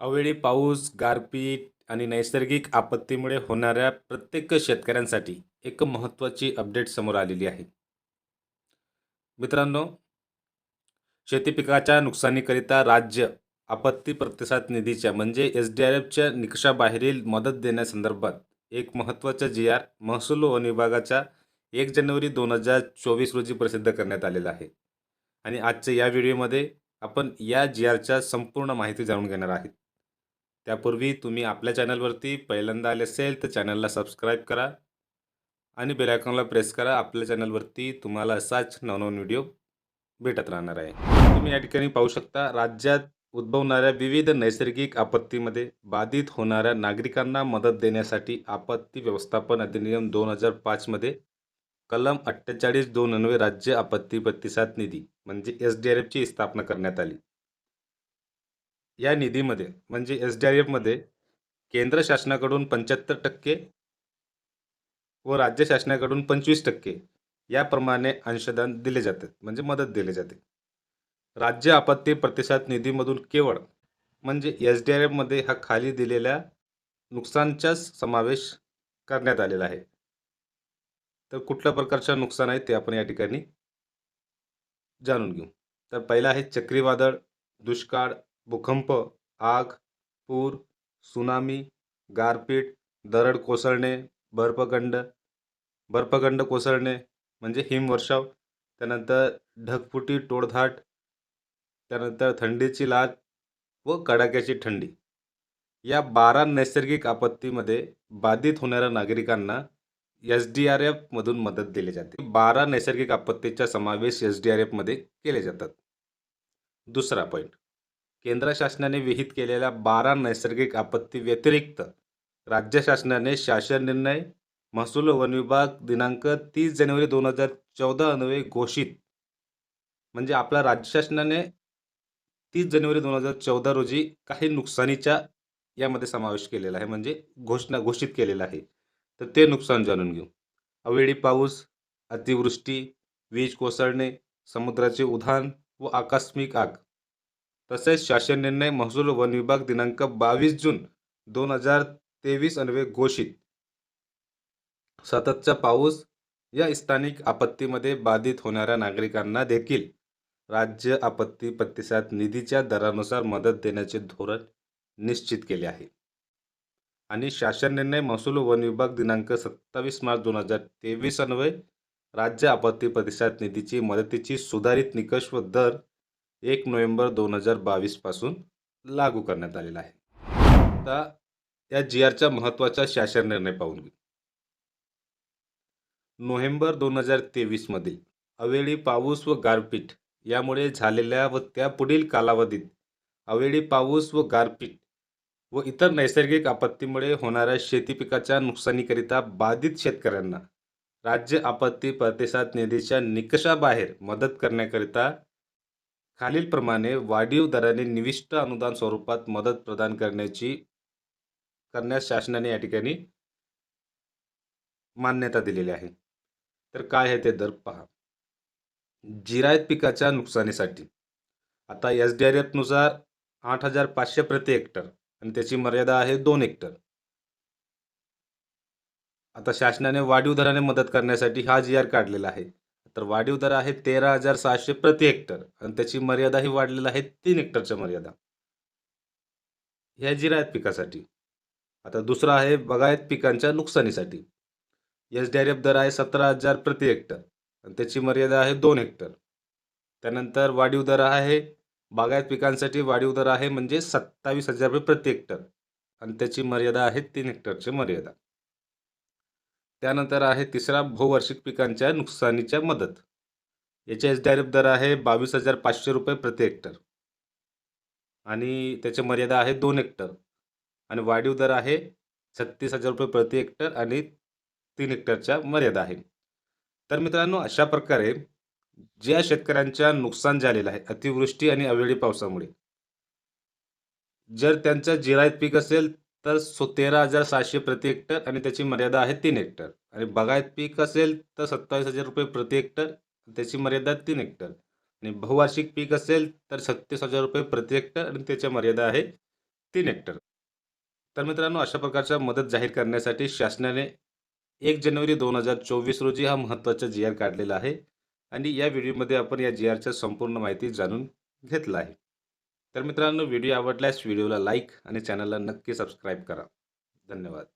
अवेळी पाऊस, गारपीट आणि नैसर्गिक आपत्तीमुळे होणाऱ्या प्रत्येक शेतकऱ्यांसाठी एक महत्त्वाची अपडेट समोर आलेली आहे. मित्रांनो, शेती पिकाच्या नुकसानीकरिता राज्य आपत्ती प्रतिसाद निधीच्या म्हणजे एस डी आर एफच्या निकषाबाहेरील मदत देण्यासंदर्भात एक महत्त्वाचा जी आर महसूल वन विभागाच्या एक जानेवारी दोन हजार चोवीस रोजी प्रसिद्ध करण्यात आलेला आहे. आणि आजच्या या व्हिडिओमध्ये आपण या जी आरच्या संपूर्ण माहिती जाणून घेणार आहेत. त्यापूर्वी तुम्ही आपल्या चॅनलवरती पहिल्यांदा आले असेल तर चॅनलला सबस्क्राईब करा आणि बेलायकॉनला प्रेस करा. आपल्या चॅनलवरती तुम्हाला असाच नवनवीन व्हिडिओ भेटत राहणार आहे. तुम्ही या ठिकाणी पाहू शकता राज्यात उद्भवणाऱ्या विविध नैसर्गिक आपत्तीमध्ये बाधित होणाऱ्या नागरिकांना मदत देण्यासाठी आपत्ती व्यवस्थापन अधिनियम दोन हजार पाचमध्ये कलम अठ्ठेचाळीस दोन अन्वे राज्य आपत्ती प्रतिसाद निधी म्हणजे एस डी आर एफची स्थापना करण्यात आली. या निधीमध्ये म्हणजे एस डी आर एफमध्ये केंद्र शासनाकडून पंच्याहत्तर टक्के व राज्य शासनाकडून पंचवीस टक्के याप्रमाणे अंशदान दिले जाते म्हणजे मदत दिली जाते. राज्य आपत्ती प्रतिसाद निधीमधून केवळ म्हणजे एस डी आर एफमध्ये हा खाली दिलेल्या नुकसानचाच समावेश करण्यात आलेला आहे. तर कुठल्या प्रकारचं नुकसान आहे ते आपण या ठिकाणी जाणून घेऊ. तर पहिला आहे चक्रीवादळ दुष्काळ भूकंप आग पूर सुनामी गारपीट दरड कोसळणे बर्फखंड बर्फखंड कोसळणे म्हणजे हिमवर्षाव त्यानंतर ढगफुटी टोळधाट त्यानंतर थंडीची लाट व कडाक्याची थंडी. या बारा नैसर्गिक आपत्तीमध्ये बाधित होणाऱ्या नागरिकांना एस डी आर एफमधून मदत दिली जाते. बारा नैसर्गिक आपत्तीचा समावेश एस डी आर एफमध्ये केले जातात. दुसरा पॉईंट केंद्र शासनाने विहित केलेल्या बारा नैसर्गिक आपत्ती व्यतिरिक्त राज्य शासनाने शासन निर्णय महसूल वन विभाग दिनांक तीस जानेवारी दोन हजार चौदा अन्वये घोषित. म्हणजे आपल्या राज्य शासनाने तीस जानेवारी दोन हजार चौदा रोजी काही नुकसानीच्या यामध्ये समावेश केलेला आहे. म्हणजे घोषणा घोषित केलेला आहे. तर ते नुकसान जाणून घेऊ. अवेळी पाऊस अतिवृष्टी वीज कोसळणे समुद्राचे उधाण व आकस्मिक आग. तसेच शासन निर्णय महसूल वन विभाग दिनांक बावीस जून दोन हजार तेवीस अन्वये घोषित. सततचा पाऊस या स्थानिक आपत्तीमध्ये बाधित होणाऱ्या नागरिकांना देखील राज्य आपत्ती प्रतिसाद निधीच्या दरानुसार मदत देण्याचे धोरण निश्चित केले आहे. आणि शासन निर्णय महसूल वन विभाग दिनांक सत्तावीस मार्च दोन हजार तेवीस अन्वये राज्य आपत्ती प्रतिसाद निधीची मदतीची सुधारित निकष व दर एक नोव्हेंबर दोन हजार बावीसपासून लागू करण्यात आलेला आहे. आता या जी आरच्या महत्त्वाचा शासन निर्णय पाहून घेऊ. नोव्हेंबर दोन हजार तेवीसमधील अवेळी पाऊस व गारपीट यामुळे झालेल्या व त्यापुढील कालावधीत अवेळी पाऊस व गारपीट व इतर नैसर्गिक आपत्तीमुळे होणाऱ्या शेती पिकाच्या नुकसानीकरिता बाधित शेतकऱ्यांना राज्य आपत्ती प्रतिसाद निधीच्या निकषाबाहेर मदत करण्याकरिता खालीलप्रमाणे वाढीव दराने निविष्ट अनुदान स्वरूपात मदत प्रदान करण्याची करण्यास शासनाने या ठिकाणी मान्यता दिलेली आहे. तर काय आहे ते दर पहा. जिरायत पिकाच्या नुकसानीसाठी. आता एस डी आर एफनुसार आठ हजार पाचशे प्रति हेक्टर आणि त्याची मर्यादा आहे दोन हेक्टर. आता शासनाने वाढीव दराने मदत करण्यासाठी हा जी आर काढलेला आहे. तर वाढीव दर आहे तेरा हजार सहाशे प्रति हेक्टर. आणि त्याची मर्यादा ही वाढलेली आहे तीन हेक्टरच्या मर्यादा. ह्या जिरायत पिकासाठी. आता दुसरा आहे बगायत पिकांच्या नुकसानीसाठी. एस डी आर एफ दर आहे सतरा हजार प्रति हेक्टर. आणि त्याची मर्यादा आहे दोन हेक्टर. त्यानंतर वाढीव दर आहे बागायत पिकांसाठी वाढीव दर आहे म्हणजे सत्तावीस हजार रुपये प्रति हेक्टर. आणि त्याची मर्यादा आहे तीन हेक्टरची मर्यादा. त्यानंतर आहे तिसरा बहुवार्षिक पिकांच्या नुकसानीच्या मदत. याच्या एस डी आर एफ दर आहे बावीस हजार पाचशे रुपये प्रति हेक्टर. आणि त्याची मर्यादा आहे दोन हेक्टर. आणि वाढीव दर आहे छत्तीस हजार रुपये प्रति हेक्टर आणि तीन हेक्टरच्या मर्यादा आहे. तर मित्रांनो अशा प्रकारे ज्या शेतकऱ्यांच्या नुकसान झालेलं आहे अतिवृष्टी आणि अवेळी पावसामुळे जर त्यांचं जिरायत पीक असेल तर सो तेरा हजार सातशे प्रति हेक्टर आणि त्याची मर्यादा आहे तीन हेक्टर. आणि बागायत पीक असेल तर सत्तावीस हजार रुपये प्रति हेक्टर त्याची मर्यादा तीन हेक्टर. आणि बहुवार्षिक पीक असेल तर छत्तीस हजार रुपये प्रति हेक्टर आणि त्याची मर्यादा आहे तीन हेक्टर. तर मित्रांनो अशा प्रकारच्या मदत जाहीर करण्यासाठी शासनाने एक जानेवारी दोन हजार चोवीस रोजी हा महत्त्वाचा जी आर काढलेला आहे. आणि या व्हिडिओमध्ये आपण या जी आरच्या संपूर्ण माहिती जाणून घेतला आहे. तर मित्रांनो व्हिडिओ आवडल्यास व्हिडिओला लाईक आणि चॅनलला नक्की सबस्क्राईब करा. धन्यवाद.